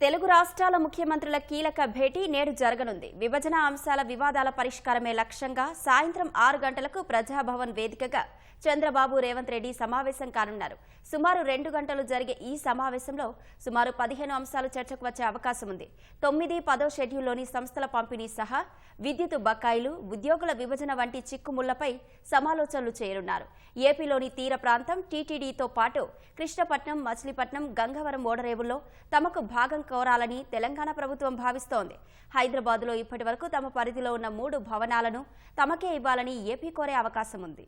తెలుగు రాష్ట్రాల ముఖ్యమంత్రుల కీలక భేటీ నేడు జరగనుంది. విభజన అంశాల వివాదాల పరిష్కారమే లక్ష్యంగా సాయంత్రం ఆరు గంటలకు ప్రజాభవన్ వేదికగా చంద్రబాబు రేవంత్ రెడ్డి సమావేశం కానున్నారు. సుమారు రెండు గంటలు జరిగే ఈ సమావేశంలో సుమారు పదిహేను అంశాలు చర్చకు వచ్చే అవకాశం ఉంది. తొమ్మిది పదో షెడ్యూల్లోని సంస్థల పంపిణీ సహా విద్యుత్ బకాయిలు ఉద్యోగుల విభజన వంటి చిక్కుముళ్ళపై సమాలోచనలు చేయనున్నారు. ఏపీలోని తీర ప్రాంతం టీటీడీతో పాటు కృష్ణపట్నం మచిలీపట్నం గంగవరం ఓడరేవుల్లో తమకు భాగం కోరాలని తెలంగాణ ప్రభుత్వం భావిస్తోంది. హైదరాబాద్లో ఇప్పటి వరకు తమ పరిధిలో ఉన్న మూడు భవనాలను తమకే ఇవ్వాలని ఏపీ కోరే అవకాశం ఉంది.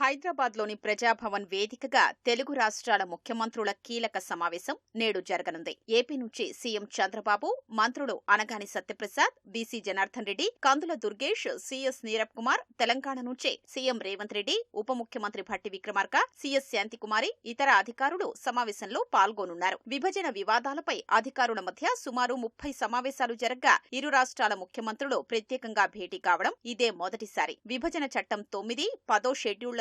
హైదరాబాద్లోని ప్రజాభవన్ వేదికగా తెలుగు రాష్ట్రాల ముఖ్యమంత్రుల కీలక సమావేశం నేడు జరగనుంది. ఏపీ నుంచి సీఎం చంద్రబాబు మంత్రులు అనగాని సత్యప్రసాద్ బీసీ జనార్దన్ రెడ్డి కందుల దుర్గేష్ సీఎస్ నీరబ్ కుమార్ తెలంగాణ నుంచే సీఎం రేవంత్ రెడ్డి ఉప ముఖ్యమంత్రి భట్టి విక్రమార్క సీఎస్ శాంతికుమారి ఇతర అధికారులు సమావేశంలో పాల్గొనున్నారు. విభజన వివాదాలపై అధికారుల మధ్య సుమారు ముప్పై సమావేశాలు జరగ్గా ఇరు రాష్ట్రాల ముఖ్యమంత్రులు ప్రత్యేకంగా భేటీ కావడం ఇదే మొదటిసారి. విభజన చట్టం తొమ్మిది పదో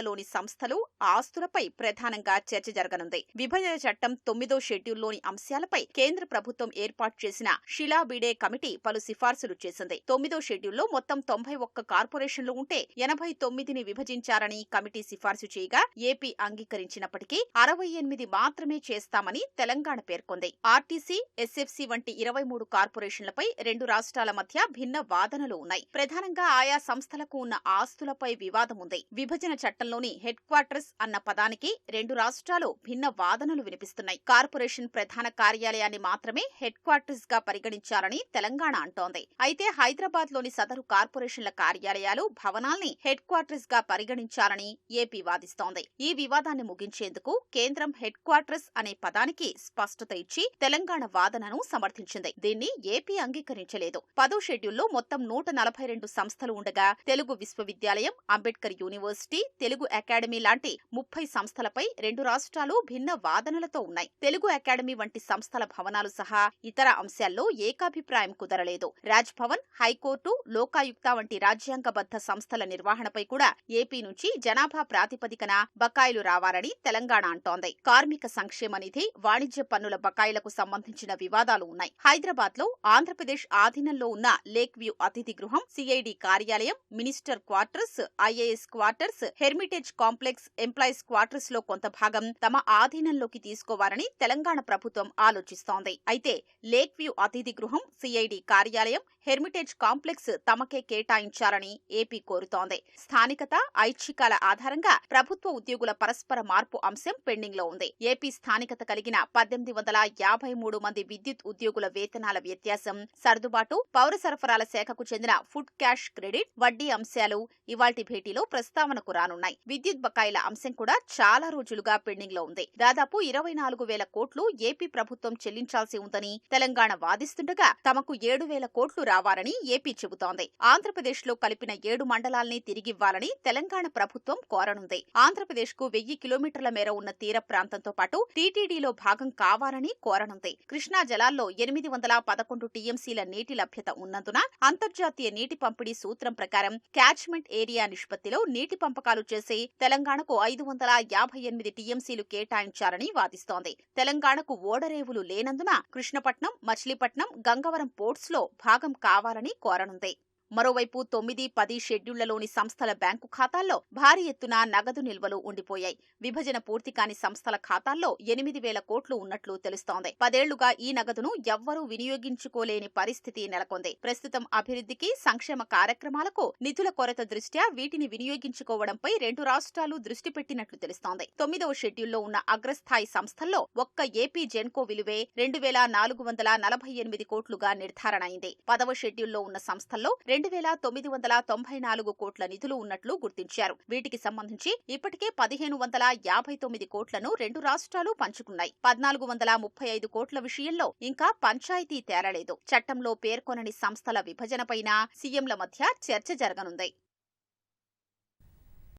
షెడ్యూళ్ళలోని సంస్థలు ఆస్తులపై ప్రధానంగా చర్చ జరగనుంది. విభజన చట్టం తొమ్మిదో షెడ్యూల్లోని అంశాలపై కేంద్ర ప్రభుత్వం ఏర్పాటు చేసిన షిలా బిడే కమిటీ పలు సిఫార్సులు చేసింది. తొమ్మిదో షెడ్యూల్లో మొత్తం తొంభై ఒక్క కార్పొరేషన్లు ఉంటే ఎనభై తొమ్మిదిని విభజించారని కమిటీ సిఫార్సు చేయగా ఏపీ అంగీకరించినప్పటికీ అరవై ఎనిమిది మాత్రమే చేస్తామని తెలంగాణ పేర్కొంది. ఆర్టీసీ ఎస్ఎఫ్సి వంటి ఇరవై మూడు కార్పొరేషన్లపై రెండు రాష్ట్రాల మధ్య భిన్న వాదనలు ఉన్నాయి. ప్రధానంగా ఆయా సంస్థలకు ఉన్న ఆస్తులపై వివాదం ఉంది. విభజన రాష్ట్రంలోని హెడ్ క్వార్టర్స్ అన్న పదానికి రెండు రాష్ట్రాలు భిన్న వాదనలు వినిపిస్తున్నాయి. కార్పొరేషన్ ప్రధాన కార్యాలయాన్ని మాత్రమే హెడ్ క్వార్టర్స్గా పరిగణించాలని తెలంగాణ అంటోంది. అయితే హైదరాబాద్లోని సదరు కార్పొరేషన్ల కార్యాలయాలు భవనాల్ని హెడ్ క్వార్టర్స్గా పరిగణించాలని ఏపీ వాదిస్తోంది. ఈ వివాదాన్ని ముగించేందుకు కేంద్రం హెడ్ క్వార్టర్స్ అనే పదానికి స్పష్టత ఇచ్చి తెలంగాణ వాదనను సమర్థించింది. దీన్ని ఏపీ అంగీకరించలేదు. పదో షెడ్యూల్లో మొత్తం నూట నలభై రెండు సంస్థలు ఉండగా తెలుగు విశ్వవిద్యాలయం అంబేద్కర్ యూనివర్సిటీ తెలుగు అకాడమీ లాంటి ముప్పై సంస్థలపై రెండు రాష్ట్రాలు భిన్న వాదనలతో ఉన్నాయి. తెలుగు అకాడమీ వంటి సంస్థల భవనాలు సహా ఇతర అంశాల్లో ఏకాభిప్రాయం కుదరలేదు. రాజ్ భవన్ హైకోర్టు లోకాయుక్త వంటి రాజ్యాంగబద్ధ సంస్థల నిర్వహణపై కూడా ఏపీ నుంచి జనాభా ప్రాతిపదికన బకాయిలు రావాలని తెలంగాణ అంటోంది. కార్మిక సంక్షేమ నిధి వాణిజ్య పన్నుల బకాయిలకు సంబంధించిన వివాదాలు ఉన్నాయి. హైదరాబాద్లో ఆంధ్రప్రదేశ్ ఆధీనంలో ఉన్న లేక్ వ్యూ అతిథి గృహం సిఐడి కార్యాలయం minister quarters IAS quarters hermit heritage complex employees క్వార్టర్స్లో కొంత భాగం తమ ఆధీనంలోకి తీసుకోవాలని తెలంగాణ ప్రభుత్వం ఆలోచిస్తోంది. అయితే లేక్ వ్యూ అతిథి గృహం సిఐడి కార్యాలయం హెర్మిటేజ్ కాంప్లెక్స్ తమకే కేటాయించాలని ఏపీ కోరుతోంది. స్థానికత ఐచ్ఛికాల ఆధారంగా ప్రభుత్వ ఉద్యోగుల పరస్పర మార్పు అంశం పెండింగ్లో ఉంది. ఏపీ స్థానికత కలిగిన పద్దెనిమిది వందల యాభై మూడు మంది విద్యుత్ ఉద్యోగుల వేతనాల వ్యత్యాసం సర్దుబాటు పౌర సరఫరాల శాఖకు చెందిన ఫుడ్ క్యాష్ క్రెడిట్ వడ్డీ అంశాలు ఇవాల్టి భేటీలో ప్రస్తావనకు రానున్నాయి. విద్యుత్ బకాయిల అంశం కూడా చాలా రోజులుగా పెండింగ్లో ఉంది. దాదాపు ఇరవై నాలుగు వేల కోట్లు ఏపీ ప్రభుత్వం చెల్లించాల్సి ఉందని తెలంగాణ వాదిస్తుండగా తమకు ఏడు వేల కోట్లు రావాలని ఏపీ చెబుతోంది. ఆంధ్రప్రదేశ్లో కలిపిన ఏడు మండలాల్ని తిరిగివ్వాలని తెలంగాణ ప్రభుత్వం కోరనుంది. ఆంధ్రప్రదేశ్కు వెయ్యి కిలోమీటర్ల మేర ఉన్న తీర ప్రాంతంతో పాటు టీటీడీలో భాగం కావాలని కోరనుంది. కృష్ణా జలాల్లో ఎనిమిది వందల పదకొండు టీఎంసీల నీటి లభ్యత ఉన్నందున అంతర్జాతీయ నీటి పంపిణీ సూత్రం ప్రకారం క్యాచ్మెంట్ ఏరియా నిష్పత్తిలో నీటి పంపకాలు చేసి తెలంగాణకు ఐదు వందల యాభై ఎనిమిది టీఎంసీలు కేటాయించారని వాదిస్తోంది. తెలంగాణకు ఓడరేవులు లేనందున కృష్ణపట్నం మచిలీపట్నం గంగవరం పోర్ట్స్లో భాగం కావాలని కోరనుంది. మరోవైపు తొమ్మిది పది షెడ్యూళ్ళలోని సంస్థల బ్యాంకు ఖాతాల్లో భారీ ఎత్తున నగదు నిల్వలు ఉండిపోయాయి. విభజన పూర్తి కాని సంస్థల ఖాతాల్లో ఎనిమిది వేల కోట్లు ఉన్నట్లు తెలుస్తోంది. పదేళ్ళుగా ఈ నగదును ఎవ్వరూ వినియోగించుకోలేని పరిస్థితి నెలకొంది. ప్రస్తుతం అభివృద్ధికి సంక్షేమ కార్యక్రమాలకు నిధుల కొరత దృష్ట్యా వీటిని వినియోగించుకోవడంపై రెండు రాష్ట్రాలు దృష్టి పెట్టినట్లు తెలుస్తోంది. తొమ్మిదవ షెడ్యూల్లో ఉన్న అగ్రస్థాయి సంస్థల్లో ఒక్క ఏపీ జెన్కో విలువే రెండు వేల నాలుగు వందల నలభై ఎనిమిది కోట్లుగా నిర్ధారణ అయింది పదవ షెడ్యూల్లో ఉన్న సంస్థల్లో రెండు వేల తొమ్మిది వందల తొంభై నాలుగు కోట్ల నిధులు ఉన్నట్లు గుర్తించారు. వీటికి సంబంధించి ఇప్పటికే పదిహేను వందల యాభై తొమ్మిది కోట్లను రెండు రాష్ట్రాలు పంచుకున్నాయి. పద్నాలుగు వందల ముప్పై ఐదు కోట్ల విషయంలో ఇంకా పంచాయతీ తేలలేదు చట్టంలో పేర్కొనని సంస్థల విభజనపైన సీఎంల మధ్య చర్చ జరగనుంది.